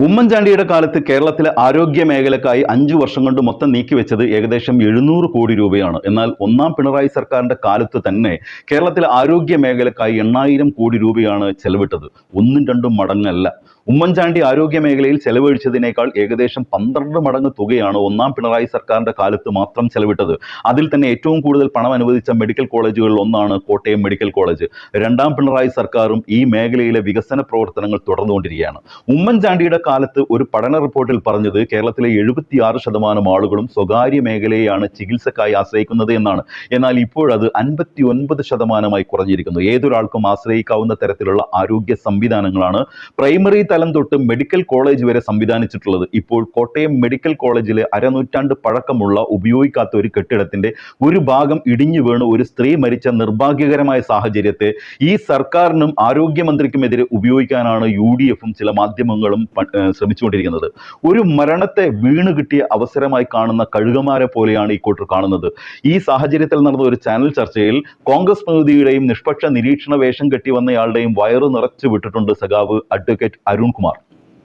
ഉമ്മൻചാണ്ടിയുടെ കാലത്ത് കേരളത്തിലെ ആരോഗ്യ മേഖലക്കായി അഞ്ചു വർഷം കൊണ്ട് മൊത്തം നീക്കിവെച്ചത് ഏകദേശം എഴുന്നൂറ് കോടി രൂപയാണ്. എന്നാൽ ഒന്നാം പിണറായി സർക്കാരിന്റെ കാലത്ത് തന്നെ കേരളത്തിലെ ആരോഗ്യ മേഖലക്കായി എണ്ണായിരം കോടി രൂപയാണ് ചെലവിട്ടത്. ഒന്നും രണ്ടും മടങ്ങല്ല. ഉമ്മൻചാണ്ടി ആരോഗ്യ മേഖലയിൽ ചെലവഴിച്ചതിനേക്കാൾ ഏകദേശം പന്ത്രണ്ട് മടങ്ങ് തുകയാണ് ഒന്നാം പിണറായി സർക്കാരിന്റെ കാലത്ത് മാത്രം ചെലവിട്ടത്. അതിൽ തന്നെ ഏറ്റവും കൂടുതൽ പണം അനുവദിച്ച മെഡിക്കൽ കോളേജുകളിൽ ഒന്നാണ് കോട്ടയം മെഡിക്കൽ കോളേജ്. രണ്ടാം പിണറായി സർക്കാരും ഈ മേഖലയിലെ വികസന പ്രവർത്തനങ്ങൾ തുടർന്നുകൊണ്ടിരിക്കുകയാണ്. ഉമ്മൻചാണ്ടിയുടെ കാലത്ത് ഒരു പഠന റിപ്പോർട്ടിൽ പറഞ്ഞത് കേരളത്തിലെ എഴുപത്തിയാറ് ശതമാനം ആളുകളും സ്വകാര്യ മേഖലയെയാണ് ചികിത്സക്കായി ആശ്രയിക്കുന്നത് എന്നാണ്. എന്നാൽ ഇപ്പോഴത് അൻപത്തി ഒൻപത് ശതമാനമായി കുറഞ്ഞിരിക്കുന്നു. ഏതൊരാൾക്കും ആശ്രയിക്കാവുന്ന തരത്തിലുള്ള ആരോഗ്യ സംവിധാനങ്ങളാണ്. പ്രൈമറി തൊട്ട് മെഡിക്കൽ കോളേജ് വരെ സംവിധാനിച്ചിട്ടുള്ളത്. ഇപ്പോൾ കോട്ടയം മെഡിക്കൽ കോളേജിലെ അരനൂറ്റാണ്ട് പഴക്കമുള്ള ഉപയോഗിക്കാത്ത ഒരു കെട്ടിടത്തിന്റെ ഒരു ഭാഗം ഇടിഞ്ഞു വീണ് ഒരു സ്ത്രീ മരിച്ച നിർഭാഗ്യകരമായ സാഹചര്യത്തെ ഈ സർക്കാരിനും ആരോഗ്യമന്ത്രിക്കുമെതിരെ ഉപയോഗിക്കാനാണ് യു ഡി എഫും ചില മാധ്യമങ്ങളും ശ്രമിച്ചുകൊണ്ടിരിക്കുന്നത്. ഒരു മരണത്തെ വീണ് കിട്ടിയ അവസരമായി കാണുന്ന കഴുകമാരെ പോലെയാണ് ഈ കോട്ടർ കാണുന്നത്. ഈ സാഹചര്യത്തിൽ നടന്ന ഒരു ചാനൽ ചർച്ചയിൽ കോൺഗ്രസ് പ്രതിനിധിയുടെയും നിഷ്പക്ഷ നിരീക്ഷണ വേഷം കെട്ടി വന്നയാളുടെയും വയറ് നിറച്ചു വിട്ടിട്ടുണ്ട് സഖാവ് അഡ്വക്കേറ്റ് അരുൺകുമാർ.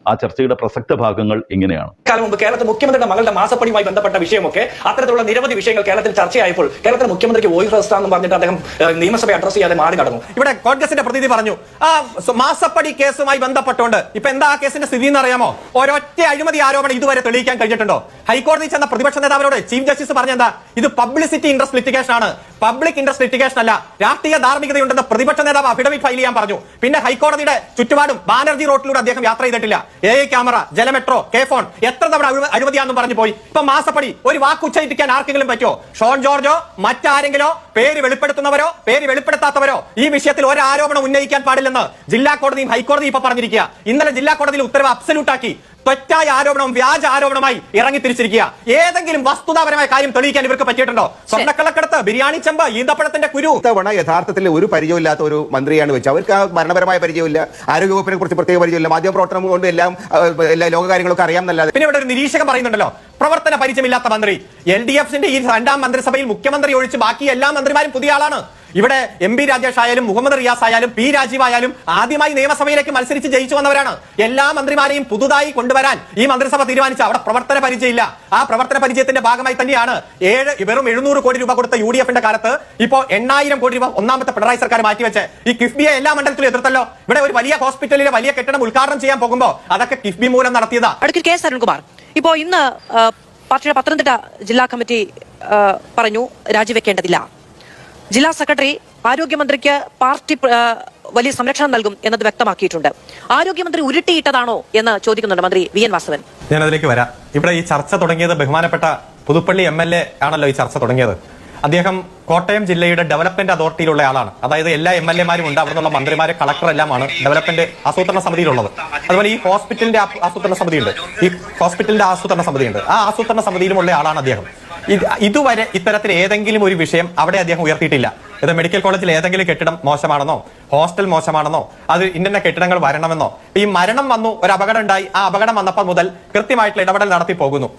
ആ ചർച്ചയുടെ പ്രസക്ത ഭാഗങ്ങൾ ഇങ്ങനെയാണ്. കാലം മുമ്പ് കേരളത്തിൽ മുഖ്യമന്ത്രിയുടെ മകളുടെ മാസപ്പണിയുമായി ബന്ധപ്പെട്ട വിഷയമൊക്കെ അത്തരത്തിലുള്ള നിരവധി വിഷയങ്ങൾ കേരളത്തിൽ ചർച്ചയായപ്പോൾ കേരളത്തിലെ മുഖ്യമന്ത്രിക്ക് വോയിസ് എന്ന് പറഞ്ഞിട്ട് അദ്ദേഹം നിയമസഭ അഡ്രസ് ചെയ്യാതെ മാറി കടന്നു. ഇവിടെ കോൺഗ്രസിന്റെ പ്രതിനിധി പറഞ്ഞു ആ സ- മാസപ്പടി കേസുമായി ബന്ധപ്പെട്ടുകൊണ്ട് ഇപ്പൊ എന്താ ആ കേസിന്റെ സ്ഥിതി എന്ന് അറിയാമോ ഒരൊറ്റ അഴിമതി ആരോപണം ഇതുവരെ തെളിയിക്കാൻ കഴിഞ്ഞിട്ടുണ്ടോ? ഹൈക്കോടതി ചെന്ന പ്രതിപക്ഷ നേതാവിനോട് ചീഫ് ജസ്റ്റിസ് പറഞ്ഞെന്താ? ഇത് പബ്ലിസിറ്റി ഇൻട്രസ്റ്റ് ലിറ്റിഗേഷൻ ആണ്. പബ്ലിക് ഇൻട്രസ്റ്റ് ലിറ്റിഗേഷൻ അല്ല. രാഷ്ട്രീയ ധാർമ്മികതയുണ്ടെന്ന് പ്രതിപക്ഷ നേതാവ് അഫിഡവിറ്റ് ഫയൽ ചെയ്യാൻ പറഞ്ഞു. പിന്നെ ഹൈക്കോടതിയുടെ ചുറ്റുപാടും ബാനർജി റോഡിലൂടെ അദ്ദേഹം യാത്ര ചെയ്തിട്ടില്ല. എ ക്യാമറ ജലമെട്രോ കെ ഫോൺ എത്ര തവണ അഴിമതിയാണെന്ന് പറഞ്ഞു പോയി. ഇപ്പൊ മാസപ്പടി ഒരു വാക്ക് ഉച്ചരിക്കാൻ ആർക്കെങ്കിലും പറ്റുമോ? ഷോൺ ജോർജോ മറ്റാരെങ്കിലോ? പേര് വെളിപ്പെടുത്തുന്നവരോ പേര് വെളിപ്പെടുത്താത്തവരോ ഈ വിഷയത്തിൽ ഒരു ആരോപണം ഉന്നയിക്കാൻ പാടില്ലെന്ന് ജില്ലാ കോടതിയും ഹൈക്കോടതിയും ഇപ്പൊ പറഞ്ഞിരിക്കുക. ഇന്നലെ ജില്ലാ കോടതിയിൽ ഉത്തരവ് അബ്സല്യൂട്ട് ആക്കി തെറ്റായ ആരോപണം വ്യാജ ആരോപണമായി ഇറങ്ങി തിരിച്ചിരിക്കുക. ഏതെങ്കിലും വസ്തുതാപരമായ കാര്യം തെളിയിക്കാൻ ഇവർക്ക് പറ്റിയിട്ടുണ്ടോ? സ്വർണക്കള്ളക്കടത്ത് ബിരിയാണി ചെമ്പ് ഈന്തപ്പഴത്തിന്റെ കുരു. ഇത്തവണ യഥാർത്ഥത്തിൽ ഒരു പരിചയമില്ലാത്ത ഒരു മന്ത്രിയാണ് വെച്ചത് അവർക്ക് ആ ഭരണപരമായ പരിചയമില്ല. ആരോഗ്യവകുപ്പിനെ കുറിച്ച് പ്രത്യേക പരിചയമില്ല. മാധ്യമപ്രവർത്തനം കൊണ്ട് എല്ലാം എല്ലാ ലോകകാര്യങ്ങളൊക്കെ അറിയാമെന്നല്ലാതെ. പിന്നെ ഇവിടെ ഒരു നിരീക്ഷകൻ പറയുന്നുണ്ടല്ലോ പ്രവർത്തന പരിചയമില്ലാത്ത മന്ത്രി. എൽ ഡി എഫിന്റെ ഈ രണ്ടാം മന്ത്രിസഭയിൽ മുഖ്യമന്ത്രി ഒഴിച്ച് ബാക്കി എല്ലാ മന്ത്രിമാരും പുതിയ ആളാണ്. ഇവിടെ എം പി രാജേഷ് ആയാലും മുഹമ്മദ് റിയാസ് ആയാലും പി രാജീവ് ആയാലും ആദ്യമായി നിയമസഭയിലേക്ക് മത്സരിച്ച് ജയിച്ചു വന്നവരാണ്. എല്ലാ മന്ത്രിമാരെയും പുതുതായി കൊണ്ടുവരാൻ ഈ മന്ത്രിസഭ തീരുമാനിച്ച അവിടെ പ്രവർത്തന പരിചയമില്ല. ആ പ്രവർത്തന പരിചയത്തിന്റെ ഭാഗമായി തന്നെയാണ് ഏഴ് വെറും എഴുന്നൂറ് കോടി രൂപ കൊടുത്ത യു ഡി എഫിന്റെ കാലത്ത് ഇപ്പോ എണ്ണായിരം കോടി രൂപ ഒന്നാമത്തെ പിണറായി സർക്കാർ മാറ്റിവെച്ച്. ഈ കിഫ്ബിയെ എല്ലാ മണ്ഡലത്തിലും എതിർത്തല്ലോ? ഇവിടെ ഒരു വലിയ ഹോസ്പിറ്റലിലെ വലിയ കെട്ടിടം ഉദ്ഘാടനം ചെയ്യാൻ പോകുമ്പോൾ അതൊക്കെ കിഫ്ബി മൂലം നടത്തിയതാ. അടുക്കൽ കെ എസ് അരുൺകുമാർ ഇപ്പോ ഇന്ന് പാർട്ടിയുടെ പത്തനംതിട്ട ജില്ലാ കമ്മിറ്റി പറഞ്ഞു രാജിവെക്കേണ്ടതില്ല. ജില്ലാ സെക്രട്ടറി ആരോഗ്യമന്ത്രിക്ക് പാർട്ടി വലിയ സംരക്ഷണം നൽകും എന്നത് വ്യക്തമാക്കിയിട്ടുണ്ട്. ആരോഗ്യമന്ത്രി ഉരുട്ടിയിട്ടതാണോ എന്ന് ചോദിക്കുന്നുണ്ട് മന്ത്രി വി എൻ വാസവൻ. ഞാൻ അതിലേക്ക് വരാം. ഇവിടെ ഈ ചർച്ച തുടങ്ങിയത് ബഹുമാനപ്പെട്ട പുതുപ്പള്ളി എ ആണല്ലോ ഈ ചർച്ച തുടങ്ങിയത്. അദ്ദേഹം കോട്ടയം ജില്ലയുടെ ഡെവലപ്മെന്റ് അതോറിറ്റിയിലുള്ള ആളാണ്. അതായത് എല്ലാ എം എൽ എമാരും ഉണ്ട്. അവിടെ നിന്നുള്ള മന്ത്രിമാരെ കളക്ടർ എല്ലാമാണ് ഡെവലപ്മെന്റ് ആസൂത്രണ സമിതിയിലുള്ളത്. അതുപോലെ ഈ ഹോസ്പിറ്റലിന്റെ ആസൂത്രണ സമിതിയുണ്ട്. ഈ ഹോസ്പിറ്റലിന്റെ ആസൂത്രണ സമിതിയുണ്ട്. ആ ആസൂത്രണ സമിതിയിലുമുള്ള ആളാണ് അദ്ദേഹം. ഇതുവരെ ഇത്തരത്തിൽ ഏതെങ്കിലും ഒരു വിഷയം അവിടെ അദ്ദേഹം ഉയർത്തിയിട്ടില്ല. ഇത് മെഡിക്കൽ കോളേജിൽ ഏതെങ്കിലും കെട്ടിടം മോശമാണെന്നോ ഹോസ്റ്റൽ മോശമാണെന്നോ അത് ഇന്ന കെട്ടിടങ്ങൾ വരണമെന്നോ ഈ മരണം വന്നു ഒരു അപകടം ഉണ്ടായി ആ അപകടം വന്നപ്പോൾ മുതൽ കൃത്യമായിട്ടുള്ള ഇടപെടൽ നടത്തി പോകുന്നു.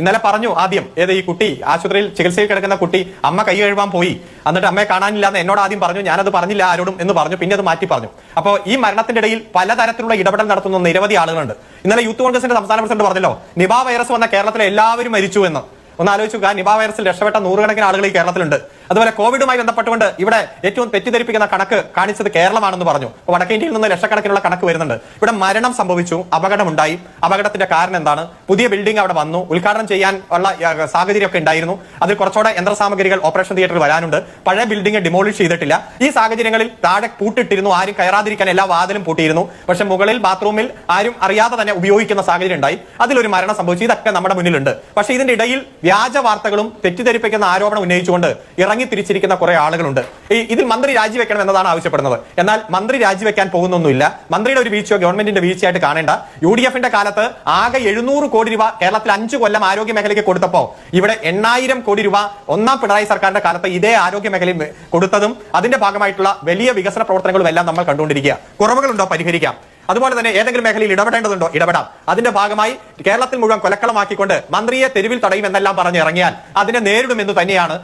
ഇന്നലെ പറഞ്ഞു ആദ്യം ഏത് ഈ കുട്ടി ആശുപത്രിയിൽ ചികിത്സയിൽ കിടക്കുന്ന കുട്ടി അമ്മ കൈ കഴുകാൻ പോയി. എന്നിട്ട് അമ്മയെ കാണാനില്ല എന്ന് എന്നോട് ആദ്യം പറഞ്ഞു ഞാനത് പറഞ്ഞില്ല ആരോടും എന്ന് പറഞ്ഞു പിന്നെ അത് മാറ്റി പറഞ്ഞു. അപ്പോൾ ഈ മരണത്തിന്റെ ഇടയിൽ പലതരത്തിലുള്ള ഇടപെടൽ നടത്തുന്ന നിരവധി ആളുകളുണ്ട്. ഇന്നലെ യൂത്ത് കോൺഗ്രസിന്റെ സംസ്ഥാന പ്രസിഡന്റ് പറഞ്ഞല്ലോ നിബ വൈറസ് വന്ന കേരളത്തിലെ എല്ലാവരും മരിച്ചു എന്ന്. ഒന്ന് ആലോചിച്ചു നിബ വൈറസിൽ രക്ഷപ്പെട്ട നൂറുകണക്കിന് ആളുകൾ ഈ കേരളത്തിലുണ്ട്. അതുപോലെ കോവിഡുമായി ബന്ധപ്പെട്ടുകൊണ്ട് ഇവിടെ ഏറ്റവും തെറ്റിദ്ധരിപ്പിക്കുന്ന കണക്ക് കാണിച്ചത് കേരളമാണെന്ന് പറഞ്ഞു. വടക്കേ ഇന്ത്യയിൽ നിന്ന് ലക്ഷക്കണക്കിനുള്ള കണക്ക് വരുന്നുണ്ട്. ഇവിടെ മരണം സംഭവിച്ചു അപകടമുണ്ടായി. അപകടത്തിന്റെ കാരണം എന്താണ്? പുതിയ ബിൽഡിംഗ് അവിടെ വന്നു. ഉദ്ഘാടനം ചെയ്യാൻ ഉള്ള സാഹചര്യം സാഹചര്യമൊക്കെ ഉണ്ടായിരുന്നു. അതിൽ കുറച്ചുകൂടെ യന്ത്രസാമഗ്രികൾ ഓപ്പറേഷൻ തിയേറ്ററിൽ വരാനുണ്ട്. പഴയ ബിൽഡിംഗ് ഡിമോളിഷ് ചെയ്തിട്ടില്ല. ഈ സാഹചര്യങ്ങളിൽ താഴെ പൂട്ടിട്ടിരുന്നു. ആരും കയറാതിരിക്കാൻ എല്ലാ വാതിലും പൂട്ടിയിരുന്നു. പക്ഷെ മുകളിൽ ബാത്റൂമിൽ ആരും അറിയാതെ തന്നെ ഉപയോഗിക്കുന്ന സാഹചര്യം ഉണ്ടായി. അതിലൊരു മരണം സംഭവിച്ചു. ഇതൊക്കെ നമ്മുടെ മുന്നിലുണ്ട്. പക്ഷെ ഇതിന്റെ ഇടയിൽ വ്യാജ വാർത്തകളും തെറ്റിദ്ധരിപ്പിക്കുന്ന ആരോപണം ഉന്നയിച്ചുകൊണ്ട് ഇറങ്ങി തിരിച്ചിരിക്കുന്ന കുറെ ആളുകളുണ്ട്. ഈ ഇതിൽ മന്ത്രി രാജിവെക്കണം എന്നതാണ് ആവശ്യപ്പെടുന്നത്. എന്നാൽ മന്ത്രി രാജിവെക്കാൻ പോകുന്നൊന്നുമില്ല. മന്ത്രിയുടെ ഒരു വീഴ്ചയോ ഗവൺമെന്റിന്റെ വീഴ്ചയായിട്ട് കാണേണ്ട. യു ഡി എഫിന്റെ കാലത്ത് ആകെ എഴുന്നൂറ് കോടി രൂപ കേരളത്തിൽ അഞ്ചു കൊല്ലം ആരോഗ്യ മേഖലയ്ക്ക് കൊടുത്തപ്പോ ഇവിടെ എണ്ണായിരം കോടി രൂപ ഒന്നാം പിണറായി സർക്കാരിന്റെ കാലത്ത് ഇതേ ആരോഗ്യ മേഖലയിൽ കൊടുത്തതും അതിന്റെ ഭാഗമായിട്ടുള്ള വലിയ വികസന പ്രവർത്തനങ്ങളും എല്ലാം നമ്മൾ കണ്ടുകൊണ്ടിരിക്കുക. കുറവുകളുണ്ടോ? പരിഹരിക്കാം. അതുപോലെ തന്നെ ഏതെങ്കിലും മേഖലയിൽ ഇടപെടേണ്ടതുണ്ടോ? ഇടപെടാം. അതിന്റെ ഭാഗമായി കേരളത്തിൽ മുഴുവൻ കൊലക്കളമാക്കിക്കൊണ്ട് മന്ത്രിയെ തെരുവിൽ തടയും എന്നെല്ലാം പറഞ്ഞ് ഇറങ്ങിയാൽ അതിനെ നേരിടുമെന്ന് തന്നെയാണ്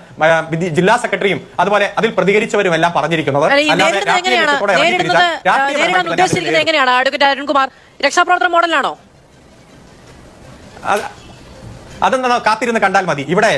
ജില്ലാ സെക്രട്ടറിയും അതുപോലെ അതിൽ പ്രതികരിച്ചവരും എല്ലാം പറഞ്ഞിരിക്കുന്നത് എങ്ങനെയാണ്? രക്ഷാപ്രവർത്തന മോഡലാണോ? അത് അതൊന്ന് കാത്തിരുന്ന് കണ്ടാൽ മതി. ഇവിടെ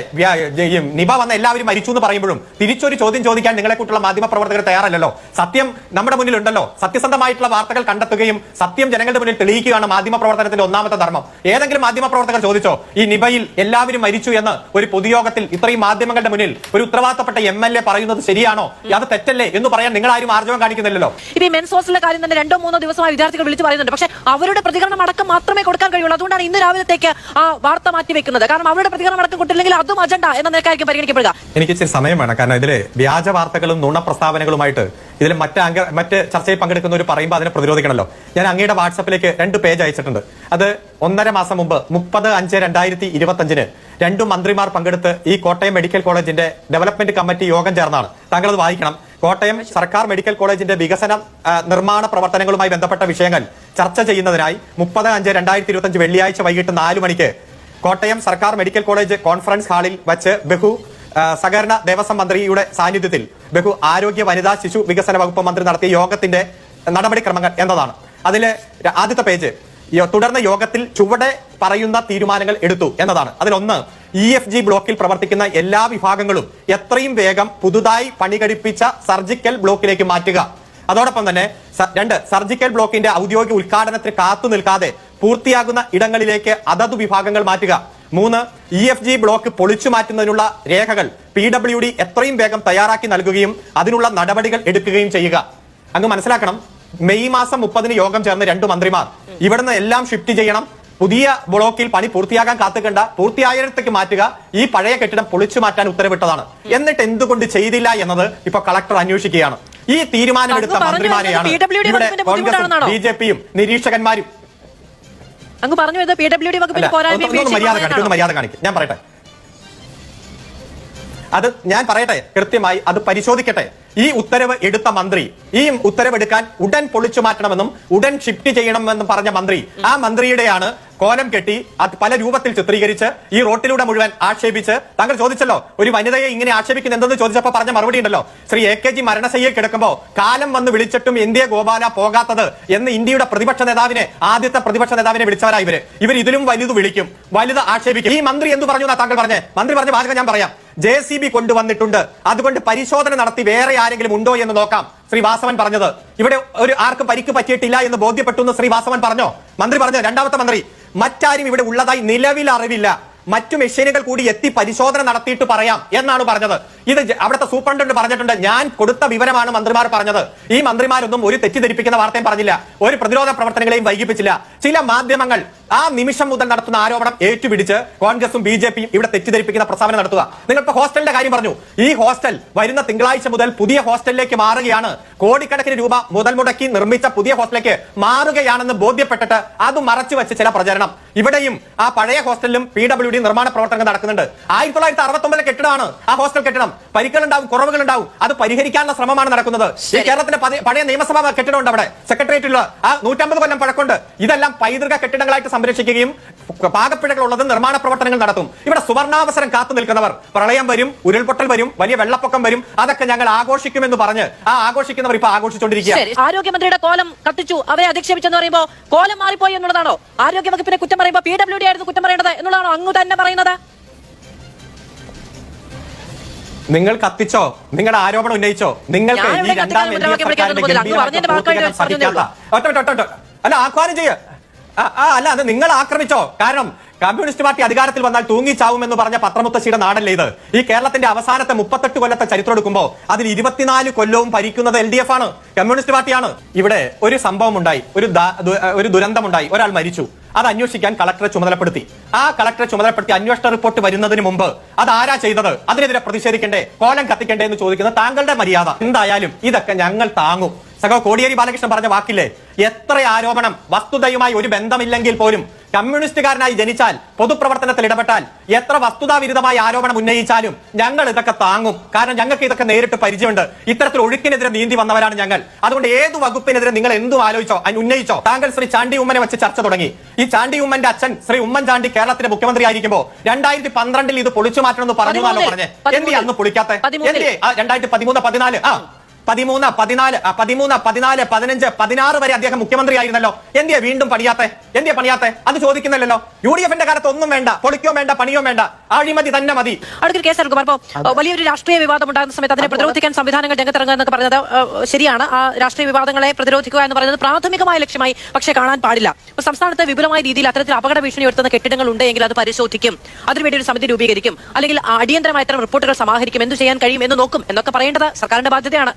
നിപ വന്ന എല്ലാവരും മരിച്ചു എന്ന് പറയുമ്പോഴും തിരിച്ചൊരു ചോദ്യം ചോദിക്കാൻ നിങ്ങളെ കൂട്ടുള്ള മാധ്യമ പ്രവർത്തകർ തയ്യാറല്ലല്ലോ? സത്യം നമ്മുടെ മുന്നിൽ ഉണ്ടല്ലോ സത്യസന്ധമായിട്ടുള്ള വാർത്തകൾ കണ്ടെത്തുകയും സത്യം ജനങ്ങളുടെ മുന്നിൽ തെളിയിക്കുകയാണ് മാധ്യമ പ്രവർത്തനത്തിന്റെ ഒന്നാമത്തെ ധർമ്മം. ഏതെങ്കിലും മാധ്യമ പ്രവർത്തകർ ചോദിച്ചോ ഈ നിപയിൽ എല്ലാവരും മരിച്ചു എന്ന് ഒരു പൊതുയോഗത്തിൽ ഇത്രയും മാധ്യമങ്ങളുടെ മുന്നിൽ ഒരു ഉത്തരവാദിത്തപ്പെട്ട എം എൽ എ പറയുന്നത് ശരിയാണോ? അത് തെറ്റല്ലേ എന്ന് പറയാൻ നിങ്ങൾ ആരും ആർജവം കാണിക്കുന്നില്ലല്ലോ. ഇപ്പൊ ഈ മെൻസ് ഹോസ്റ്റലിലെ കാര്യം തന്നെ രണ്ടോ മൂന്നോ ദിവസമായി വിദ്യാർത്ഥികൾ വിളിച്ചു പറയുന്നുണ്ട്. പക്ഷേ അവരുടെ പ്രതികരണം അടക്കം മാത്രമേ കൊടുക്കാൻ കഴിയുള്ളൂ. അതുകൊണ്ടാണ് ഇന്ന് രാവിലത്തേക്ക് ആ വാർത്ത മാറ്റി വെക്കുന്നത് കാരണം അവരുടെ പ്രതികരണം അടക്കം കൊടുത്തില്ലെങ്കിൽ അതും അജണ്ട എന്ന നിലക്കായിരിക്കും പരിഗണിക്കപ്പെടുക. എനിക്ക് ഇച്ചിരി സമയം വേണം. കാരണം ഇതിലെ വ്യാജ വാർത്തകളും നുണ പ്രസ്താവനകളുമായിട്ട് ഇതിൽ മറ്റ് അംഗ മറ്റ് ചർച്ചയിൽ പങ്കെടുക്കുന്നവർ പറയുമ്പോൾ അതിനെ പ്രതിരോധിക്കണമല്ലോ. ഞാൻ അങ്ങയുടെ വാട്സപ്പിലേക്ക് രണ്ട് പേജ് അയച്ചിട്ടുണ്ട്. അത് ഒന്നര മാസം മുമ്പ് മുപ്പത് അഞ്ച് രണ്ടായിരത്തി ഇരുപത്തി അഞ്ചിന് രണ്ടു മന്ത്രിമാർ പങ്കെടുത്ത് ഈ കോട്ടയം മെഡിക്കൽ കോളേജിന്റെ ഡെവലപ്മെന്റ് കമ്മിറ്റി യോഗം ചേർന്നാണ്. താങ്കൾ അത് വായിക്കണം. കോട്ടയം സർക്കാർ മെഡിക്കൽ കോളേജിന്റെ വികസന നിർമ്മാണ പ്രവർത്തനങ്ങളുമായി ബന്ധപ്പെട്ട വിഷയങ്ങൾ ചർച്ച ചെയ്യുന്നതിനായി മുപ്പത് അഞ്ച് രണ്ടായിരത്തി ഇരുപത്തഞ്ച് വെള്ളിയാഴ്ച വൈകിട്ട് നാല് മണിക്ക് കോട്ടയം സർക്കാർ മെഡിക്കൽ കോളേജ് കോൺഫറൻസ് ഹാളിൽ വച്ച് ബഹു സഹകരണ ദേവസ്വം മന്ത്രിയുടെ സാന്നിധ്യത്തിൽ ബഹു ആരോഗ്യ വനിതാ ശിശു വികസന വകുപ്പ് മന്ത്രി നടത്തിയ യോഗത്തിന്റെ നടപടിക്രമങ്ങൾ എന്നതാണ്. അതിലെ ആദ്യത്തെ പേജ് തുടർന്ന് യോഗത്തിൽ ചുവടെ പറയുന്ന തീരുമാനങ്ങൾ എടുത്തു എന്നതാണ്. അതിലൊന്ന് ഇ എഫ് ജി ബ്ലോക്കിൽ പ്രവർത്തിക്കുന്ന എല്ലാ വിഭാഗങ്ങളും എത്രയും വേഗം പുതുതായി പണികഴിപ്പിച്ച സർജിക്കൽ ബ്ലോക്കിലേക്ക് മാറ്റുക. അതോടൊപ്പം തന്നെ രണ്ട് സർജിക്കൽ ബ്ലോക്കിന്റെ ഔദ്യോഗിക ഉദ്ഘാടനത്തിന് കാത്തു നിൽക്കാതെ പൂർത്തിയാകുന്ന ഇടങ്ങളിലേക്ക് അതത് വിഭാഗങ്ങൾ മാറ്റുക. മൂന്ന് ഇ എഫ് ജി ബ്ലോക്ക് പൊളിച്ചു മാറ്റുന്നതിനുള്ള രേഖകൾ പി ഡബ്ല്യു ഡി എത്രയും വേഗം തയ്യാറാക്കി നൽകുകയും അതിനുള്ള നടപടികൾ എടുക്കുകയും ചെയ്യുക. അങ്ങ് മനസ്സിലാക്കണം മെയ് മാസം മുപ്പതിന് യോഗം ചേർന്ന രണ്ട് മന്ത്രിമാർ. ഇവിടുന്ന് എല്ലാം ഷിഫ്റ്റ് ചെയ്യണം. പുതിയ ബ്ലോക്കിൽ പണി പൂർത്തിയാകാൻ കാത്തുകണ്ട. പൂർത്തിയായിടത്തേക്ക് മാറ്റുക. ഈ പഴയ കെട്ടിടം പൊളിച്ചു മാറ്റാൻ ഉത്തരവിട്ടതാണ്. എന്നിട്ട് എന്തുകൊണ്ട് ചെയ്തില്ല എന്നത് ഇപ്പൊ കളക്ടർ അന്വേഷിക്കുകയാണ്. ഈ തീരുമാനമെടുത്ത മന്ത്രിമാരെയാണ് ഇവിടെ കോൺഗ്രസും ബി ജെ പിയും നിരീക്ഷകന്മാരും അങ്ങ് പറഞ്ഞു പി ഡബ്ല്യു ഡി വകുപ്പിന്റെ മര്യാദ കാണിക്കും ഞാൻ പറയട്ടെ. അത് ഞാൻ പറയട്ടെ കൃത്യമായി അത് പരിശോധിക്കട്ടെ. ഈ ഉത്തരവ് എടുത്ത മന്ത്രി ഈ ഉത്തരവ് എടുക്കാൻ ഉടൻ പൊളിച്ചു മാറ്റണമെന്നും ഉടൻ ഷിഫ്റ്റ് ചെയ്യണമെന്നും പറഞ്ഞ മന്ത്രി ആ മന്ത്രിയുടെയാണ് കോലം കെട്ടി അത് പല രൂപത്തിൽ ചിത്രീകരിച്ച് ഈ റോട്ടിലൂടെ മുഴുവൻ ആക്ഷേപിച്ച് താങ്കൾ ചോദിച്ചല്ലോ ഒരു വനിതയെ ഇങ്ങനെ ആക്ഷേപിക്കുന്ന എന്തെന്ന് ചോദിച്ചപ്പോൾ പറഞ്ഞ മറുപടി ഉണ്ടല്ലോ. ശ്രീ എ കെ ജി മരണശയ്യയിൽ കിടക്കുമ്പോൾ കാലം വന്ന് വിളിച്ചിട്ടും ഇന്ത്യ ഗോപാല പോകാത്തത് എന്ന് ഇന്ത്യയുടെ പ്രതിപക്ഷ നേതാവിനെ ആദ്യത്തെ പ്രതിപക്ഷ നേതാവിനെ വിളിച്ചവരാ ഇവർ. ഇവർ ഇതിലും വലുത് വിളിക്കും വലുത് ആക്ഷേപിക്കും. ഈ മന്ത്രി എന്ത് പറഞ്ഞു താങ്കൾ പറഞ്ഞേ? മന്ത്രി പറഞ്ഞ വാചകം ഞാൻ പറയാം. ജെ സി ബി കൊണ്ടുവന്നിട്ടുണ്ട്. അതുകൊണ്ട് പരിശോധന നടത്തി വേറെ ആരെങ്കിലും ഉണ്ടോ എന്ന് നോക്കാം. ശ്രീ വാസവൻ പറഞ്ഞത്. ഇവിടെ ഒരു ആർക്കും പരിക്ക് പറ്റിയിട്ടില്ല എന്ന് ബോധ്യപ്പെട്ടു എന്ന് ശ്രീ വാസവൻ പറഞ്ഞോ? മന്ത്രി പറഞ്ഞു? രണ്ടാമത്തെ മന്ത്രി മറ്റാരും ഇവിടെ ഉള്ളതായി നിലവിൽ അറിവില്ല. മറ്റു മെഷീനുകൾ കൂടി എത്തി പരിശോധന നടത്തിയിട്ട് പറയാം എന്നാണ് പറഞ്ഞത്. ഇത് അവിടുത്തെ സൂപ്രണ്ടന്റ് പറഞ്ഞിട്ടുണ്ട് ഞാൻ കൊടുത്ത വിവരമാണ് മന്ത്രിമാർ പറഞ്ഞത്. ഈ മന്ത്രിമാരൊന്നും ഒരു തെറ്റിദ്ധരിപ്പിക്കുന്ന വാർത്തയും പറഞ്ഞില്ല. ഒരു പ്രതിരോധ പ്രവർത്തനങ്ങളെയും വൈകിപ്പിച്ചില്ല. ചില മാധ്യമങ്ങൾ ആ നിമിഷം മുതൽ നടത്തുന്ന ആരോപണം ഏറ്റുപിടിച്ച് കോൺഗ്രസും ബി ജെ പിയും ഇവിടെ തെറ്റിദ്ധരിപ്പിക്കുന്ന പ്രസ്താവന നടത്തുക. നിങ്ങൾ ഹോസ്റ്റലിന്റെ കാര്യം പറഞ്ഞു. ഈ ഹോസ്റ്റൽ വരുന്ന തിങ്കളാഴ്ച മുതൽ പുതിയ ഹോസ്റ്റലിലേക്ക് മാറുകയാണ്. കോടിക്കണക്കിന് രൂപ മുതൽ മുടക്കി നിർമ്മിച്ച പുതിയ ഹോസ്റ്റലിലേക്ക് മാറുകയാണെന്ന് ബോധ്യപ്പെട്ടിട്ട് അത് മറച്ചു വെച്ച് ചില പ്രചരണം. ഇവിടെയും ആ പഴയ ഹോസ്റ്റലിലും പി ഡബ്ല്യു ഡി നിർമ്മാണ പ്രവർത്തനങ്ങൾ നടക്കുന്നുണ്ട്. ആയിരത്തി തൊള്ളായിരത്തി അറുപത്തി കെട്ടിടമാണ് ആ ഹോസ്റ്റൽ കെട്ടിടം. പരിക്കുകളുണ്ടാവും കുറവുകളുണ്ടാവും അത് പരിഹരിക്കാനുള്ള ശ്രമമാണ് നടക്കുന്നത്. ഈ കേരളത്തിന്റെ പഴയ നിയമസഭാ കെട്ടിടം ഉണ്ട് അവിടെ. സെക്രട്ടേറിയറ്റിലുള്ള ആ നൂറ്റമ്പത് കൊല്ലം പഴക്കമുണ്ട്. ഇതെല്ലാം പൈതൃക കെട്ടിടങ്ങളായിട്ട് സംരക്ഷിക്കുകയും പാകപ്പിഴകൾ ഉള്ളത് നിർമ്മാണ പ്രവർത്തനങ്ങൾ നടത്തും. ഇവിടെ സുവർണാവസരം കാത്തു നിൽക്കുന്നവർ പ്രളയം വരും ഉരുൾപൊട്ടൽ വരും വലിയ വെള്ളപ്പൊക്കം വരും. അതൊക്കെ ഞങ്ങൾ ആഘോഷിക്കുമെന്ന് പറഞ്ഞ് ആ ആഘോഷിക്കുന്നവർ ഇപ്പൊ ആഘോഷിച്ചുകൊണ്ടിരിക്കുക ശരി. ആരോഗ്യമന്ത്രിയുടെ കോലം കത്തിച്ചു. അവരെ അധിക്ഷേപിച്ചെന്ന് പറയുമ്പോൾ കോലം മാറിപ്പോയി എന്നുള്ളതാണോ? ആരോഗ്യ വകുപ്പിനെ കുറ്റം പറയുമ്പോൾ പി ഡബ്ല്യു ഡി ആയിരുന്നു കുറ്റം പറയേണ്ടത് എന്നുള്ളതാണോ അങ്ങ് തന്നെ പറയുന്നത്? നിങ്ങൾ കത്തിച്ചോ? നിങ്ങളുടെ ആരോപണം ഉന്നയിച്ചോ? നിങ്ങൾക്ക് ഈ രണ്ടാം എൻ ഡി എ സർക്കാരിന്റെ സഹിക്കാത്ത- ഒറ്റ, ഒറ്റ, ഒറ്റ. അല്ല ആഹ്വാനം ചെയ്യ. ആ, ആ, അല്ല അത് നിങ്ങൾ ആക്രമിച്ചോ? കാരണം കമ്മ്യൂണിസ്റ്റ് പാർട്ടി അധികാരത്തിൽ വന്നാൽ തൂങ്ങിച്ചാവുമെന്ന് പറഞ്ഞ പത്രമുത്തശ്ശിയുടെ നാടല്ലേ ഇത്? ഈ കേരളത്തിന്റെ അവസാനത്തെ മുപ്പത്തെട്ട് കൊല്ലത്തെ ചരിത്രം എടുക്കുമ്പോൾ അതിൽ ഇരുപത്തിനാല് കൊല്ലവും ഭരിക്കുന്നത് എൽ ഡി എഫ് ആണ്. കമ്മ്യൂണിസ്റ്റ് പാർട്ടിയാണ്. ഇവിടെ ഒരു സംഭവം ഉണ്ടായി ഒരു ഒരു ദുരന്തം ഒരു ദുരന്തമുണ്ടായി. ഒരാൾ മരിച്ചു. അത് അന്വേഷിക്കാൻ കളക്ടറെ ചുമതലപ്പെടുത്തി. ആ കളക്ടറെ ചുമതലപ്പെടുത്തി അന്വേഷണ റിപ്പോർട്ട് വരുന്നതിന് മുമ്പ് അത് ആരാ ചെയ്തത്? അതിനെതിരെ പ്രതിഷേധിക്കണ്ടേ? കോലം കത്തിക്കണ്ടേ എന്ന് ചോദിക്കുന്ന താങ്കളുടെ മര്യാദ. എന്തായാലും ഇതൊക്കെ ഞങ്ങൾ താങ്ങും. സഹോ കോടിയേരി ബാലകൃഷ്ണൻ പറഞ്ഞ വാക്കില്ലേ? എത്ര ആരോപണം വസ്തുതയുമായി ഒരു ബന്ധമില്ലെങ്കിൽ പോലും കമ്മ്യൂണിസ്റ്റുകാരനായി ജനിച്ചാൽ പൊതുപ്രവർത്തനത്തിൽ ഇടപെട്ടാൽ എത്ര വസ്തുതാവിരുദ്ധമായ ആരോപണം ഉന്നയിച്ചാലും ഞങ്ങൾ ഇതൊക്കെ താങ്ങും. കാരണം ഞങ്ങൾക്ക് ഇതൊക്കെ നേരിട്ട് പരിചയമുണ്ട്. ഇത്തരത്തിൽ ഒഴുക്കിനെതിരെ നീന്തി വന്നവരാണ് ഞങ്ങൾ. അതുകൊണ്ട് ഏത് വകുപ്പിനെതിരെ നിങ്ങൾ എന്തും ആലോചിച്ചോ അതിന് ഉന്നയിച്ചോ താങ്കൾ ശ്രീ ചാണ്ടി ഉമ്മനെ വെച്ച് ചർച്ച തുടങ്ങി. ഈ ചാണ്ടി ഉമ്മന്റെ അച്ഛൻ ശ്രീ ഉമ്മൻചാണ്ടി കേരളത്തിന്റെ മുഖ്യമന്ത്രി ആയിരിക്കുമ്പോൾ രണ്ടായിരത്തി പന്ത്രണ്ടിൽ ഇത് പൊളിച്ചു മാറ്റണമെന്ന് പറഞ്ഞു പറഞ്ഞേ. എന്തിയാ അന്ന് പൊളിക്കാത്ത. എന്തിയെ? രണ്ടായിരത്തി പതിമൂന്ന് പതിനാല്. ആ. പതിമൂന്ന് പതിനാല് പതിമൂന്ന് പതിനാല് പതിനഞ്ച് പതിനാറ് വരെ അദ്ദേഹം മുഖ്യമന്ത്രി ആയിരുന്നല്ലോ എന്തിയാ വീണ്ടും പണിയാത്തെ? എന്തിയാ പണിയാത്തെ? അത് ചോദിക്കുന്നില്ലല്ലോ. യു ഡി എഫിന്റെ കാലത്ത് ഒന്നും വേണ്ട പൊളിക്കോ വേണ്ട പണിയോ വേണ്ട. അഴിമതി തന്നെ മതി. അടുത്തൊരു കേസ് എടുക്കും അപ്പോൾ വലിയൊരു രാഷ്ട്രീയ വിവാദം ഉണ്ടാകുന്ന സമയത്ത് അതിനെ പ്രതിരോധിക്കാൻ സംവിധാനങ്ങൾ രംഗത്തിറങ്ങുക എന്നൊക്കെ പറഞ്ഞത് ശരിയാണ്. ആ രാഷ്ട്രീയ വിവാദങ്ങളെ പ്രതിരോധിക്കുക എന്ന് പറയുന്നത് പ്രാഥമികമായ ലക്ഷ്യമായി പക്ഷേ കാണാൻ പാടില്ല. സംസ്ഥാനത്ത് വിപുലമായ രീതിയിൽ അത്തരത്തിൽ അപകട ഭീഷണി ഉയർത്തുന്ന കെട്ടിടങ്ങൾ ഉണ്ടെങ്കിൽ അത് പരിശോധിക്കും. അതിനുവേണ്ടി ഒരു സമിതി രൂപീകരിക്കും. അല്ലെങ്കിൽ അടിയന്തരമായ ഇത്തരം റിപ്പോർട്ടുകൾ സമാഹരിക്കും. എന്ത് ചെയ്യാൻ കഴിയും എന്ന് നോക്കും എന്നൊക്കെ പറയേണ്ടത് സർക്കാരിന്റെ ബാധ്യതയാണ്.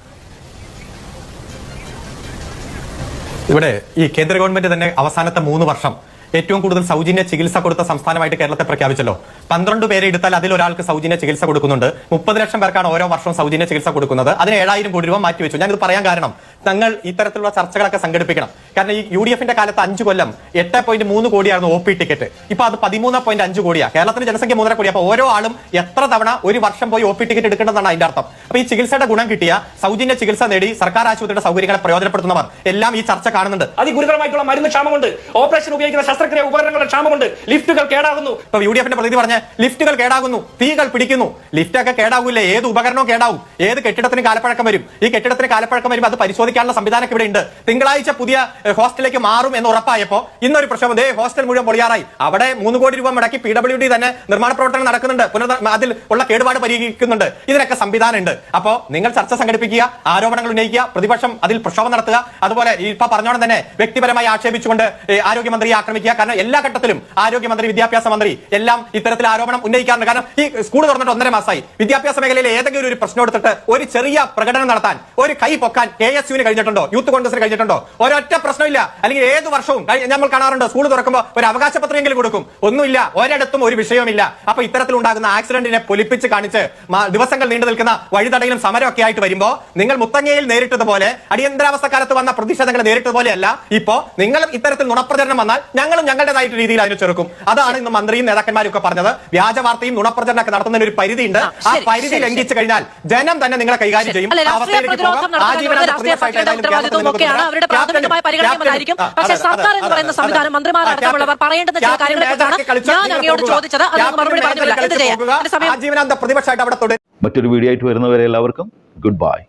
ഇവിടെ ഈ കേന്ദ്ര ഗവൺമെന്റ് തന്നെ അവസാനത്തെ മൂന്ന് വർഷം ഏറ്റവും കൂടുതൽ സൗജന്യ ചികിത്സ കൊടുത്ത സംസ്ഥാനമായിട്ട് കേരളത്തെ പ്രഖ്യാപിച്ചല്ലോ. പന്ത്രണ്ട് പേരെ എടുത്താൽ അതിൽ ഒരാൾക്ക് സൗജന്യ ചികിത്സ കൊടുക്കുന്നുണ്ട്. മുപ്പത് ലക്ഷം പേർക്കാണ് ഓരോ വർഷവും സൗജന്യ ചികിത്സ കൊടുക്കുന്നത്. അതിന് ഏഴായിരം കോടി രൂപ മാറ്റിവെച്ചു. ഞാനിത് പറയാൻ കാരണം. ഞങ്ങൾ ഇത്തരത്തിലുള്ള ചർച്ചകളൊക്കെ സംഘടിപ്പിക്കണം. കാരണം ഈ യു ഡി എഫിന്റെ കാലത്ത് അഞ്ച് കൊല്ലം എട്ട് പോയിന്റ് മൂന്ന് കോടിയായിരുന്നു ഒ പി ടിക്കറ്റ്. ഇപ്പൊ അത് പതിമൂന്ന് പോയിന്റ് അഞ്ച് കോടിയാണ് കേരളത്തിന്റെ ജനസംഖ്യ മൂന്നര കോടി അപ്പൊ ഓരോ ആളും എത്ര തവണ ഒരു വർഷം പോയി ഒ പി ടിക്കറ്റ് എടുക്കേണ്ടതാണ് അതിന്റെ അർത്ഥം. അപ്പൊ ഈ ചികിത്സയുടെ ഗുണം കിട്ടിയ സൗജന്യ ചികിത്സ നേടി സർക്കാർ ആശുപത്രിയുടെ സൗകര്യങ്ങളെ പ്രയോജനപ്പെടുത്തുന്നവർ. എല്ലാം ഈ ചർച്ച കാണുന്നുണ്ട്. അതിഗുരുതരമായിട്ടുള്ള മരുന്ന് ക്ഷാമമുണ്ട്. ഓപ്പറേഷൻ ഉപയോഗിക്കുന്ന ശസ്ത്രക്രിയ ഉപകരണങ്ങളുടെ ക്ഷാമമുണ്ട്. ലിഫ്റ്റുകൾ കേടാകുന്നു. ഇപ്പൊ യു ഡി എഫിന്റെ പ്രതിനിധി പറഞ്ഞ ലിഫ്റ്റുകൾ കേടാകുന്നു. തീകൾ പിടിക്കുന്നു. ലിഫ്റ്റൊക്കെ കേടാകൂല്ലേ? ഏത് ഉപകരണവും കേടാവും. ഏത് കെട്ടിടത്തിന് കാലപ്പഴക്കം വരും? ഈ കെട്ടിടത്തിന് കാലപ്പഴക്കം വരും അത് പരിശോധിക്കാനുള്ള സംവിധാനം ഇവിടെ ഉണ്ട്. തിങ്കളാഴ്ച പുതിയ ഹോസ്റ്റലിലേക്ക് മാറും എന്ന് ഉറപ്പായപ്പോ ഇന്നൊരു പ്രശ്നം ഹോസ്റ്റൽ മുഴുവൻ പൊളിയാറായി. അവിടെ മൂന്ന് കോടി രൂപ മുടക്കി പി ഡബ്ല്യു ഡി തന്നെ നിർമ്മാണ പ്രവർത്തനം നടക്കുന്നുണ്ട്. പുനർ അതിൽ ഉള്ള കേടുപാട് പരിഹരിക്കുന്നുണ്ട്. ഇതിനൊക്കെ സംവിധാനം ഉണ്ട്. അപ്പോ നിങ്ങൾ ചർച്ച സംഘടിപ്പിക്കുക ആരോപണങ്ങൾ ഉന്നയിക്കുക പ്രതിപക്ഷം അതിൽ പ്രക്ഷോഭം നടത്തുക. അതുപോലെ ഇപ്പൊ പറഞ്ഞോണം തന്നെ വ്യക്തിപരമായി ആക്ഷേപിച്ചുകൊണ്ട് ആരോഗ്യമന്ത്രിയെ ആക്രമിക്കുക. കാരണം എല്ലാ ഘട്ടത്തിലും ആരോഗ്യമന്ത്രി വിദ്യാഭ്യാസ മന്ത്രി എല്ലാം ഇത്തരത്തിൽ ആരോപണം ഉന്നയിക്കാറുണ്ട്. കാരണം ഈ സ്കൂൾ തുറന്നിട്ട് ഒന്നര മാസമായി. വിദ്യാഭ്യാസ മേഖലയിൽ ഏതെങ്കിലും ഒരു പ്രശ്നം എടുത്തിട്ട് ഒരു ചെറിയ പ്രകടനം നടത്താൻ ഒരു കൈ പൊക്കാൻ കെ എസ് യുവിന് കഴിഞ്ഞിട്ടുണ്ടോ? യൂത്ത് കോൺഗ്രസിന് കഴിഞ്ഞിട്ടുണ്ടോ? ഒരൊറ്റ പ്രശ്നമില്ല. അല്ലെങ്കിൽ ഏത് വർഷവും നമ്മൾ കാണാറുണ്ട് സ്കൂൾ തുറക്കുമ്പോൾ ഒരു അവകാശ പത്രമെങ്കിലും കൊടുക്കും. ഒന്നുമില്ല ഒരിടത്തും ഒരു വിഷയവുമില്ല. അപ്പൊ ഇത്തരത്തിൽ ഉണ്ടാകുന്ന ആക്സിഡന്റിനെ പൊലിപ്പിച്ച് കാണിച്ച് ദിവസങ്ങൾ നീണ്ടു നിൽക്കുന്ന വഴിതടയിലും സമരമൊക്കെ ആയിട്ട് വരുമ്പോൾ നിങ്ങൾ മുത്തങ്ങയിൽ നേരിട്ടതുപോലെ അടിയന്തരാവസ്ഥ കാലത്ത് വന്ന പ്രതിഷേധങ്ങൾ നേരിട്ടതുപോലെയല്ല ഇപ്പോ നിങ്ങൾ ഇത്തരത്തിൽ നുണപ്രചരണം വന്നാൽ ഞങ്ങളും ഞങ്ങളുടേതായിട്ട് രീതിയിൽ അതിന് ചെറുക്കും. അതാണ് ഇന്ന് മന്ത്രിയും നേതാക്കന്മാരും ഒക്കെ പറഞ്ഞത്. വ്യാജ വാർത്തയും നുണപ്രചരണമൊക്കെ നടത്തുന്നതിന് ഒരു പരിധിയുണ്ട്. ആ, ആ പരിധി ലംഘിച്ചു കഴിഞ്ഞാൽ ജനം തന്നെ നിങ്ങളെ കൈകാര്യം ചെയ്യും. അവസ്ഥയിലേക്ക് പോകാം. ആജീവനാന്ത പാർട്ടിയുടെ ഉത്തരവാദിത്വം ഒക്കെയാണ് അവരുടെ പ്രാഥമികമായ പരിഗണനകളായിരിക്കും പക്ഷേ സർക്കാർ എന്ന് പറയുന്ന സംവിധാനം മന്ത്രിമാരടക്കമുള്ളവർ പറയേണ്ടുന്ന ചില ക്യാപ്റ്റൻ കാര്യങ്ങളെ കുറിച്ചാണ് മേജാക്കി കളിച്ച് ഞാൻ അങ്ങയോട്. ചോദിച്ചത് അത് മറുപടി പറഞ്ഞില്ല. എന്ത് ചെയ്യാം? മറ്റൊരു വീഡിയോ ആയിട്ട് വരുന്നവരെ എല്ലാവർക്കും ഗുഡ് ബൈ.